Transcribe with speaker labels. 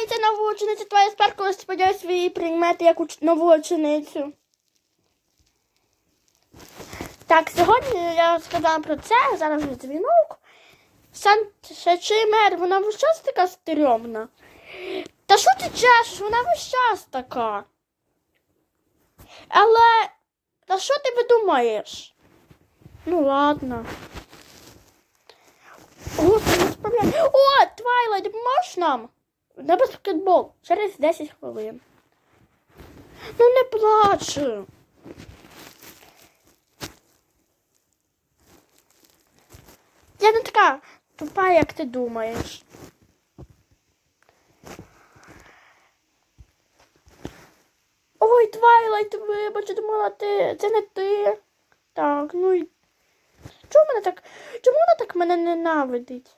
Speaker 1: Вітається нова учениця твоя спаркова сподіваюся свої приймете як уч... нову ученицю. Так, сьогодні я сказала про це, зараз вже дзвінок. Сан Шечимер, вона весь час така стрьомна. Та що ти чешеш? Вона весь час така. Але та що ти видумаєш? Ну ладно. Господи, справляй. О, Твайлайт, допоможеш нам? На баскетбол через 10 хвилин. Ну не плач. Я не така тупа, як ти думаєш. Ой, Твайлайт, вибач, думала, ти. Це не ти. Так, ну і. Чому мене так. Чому вона так мене ненавидить?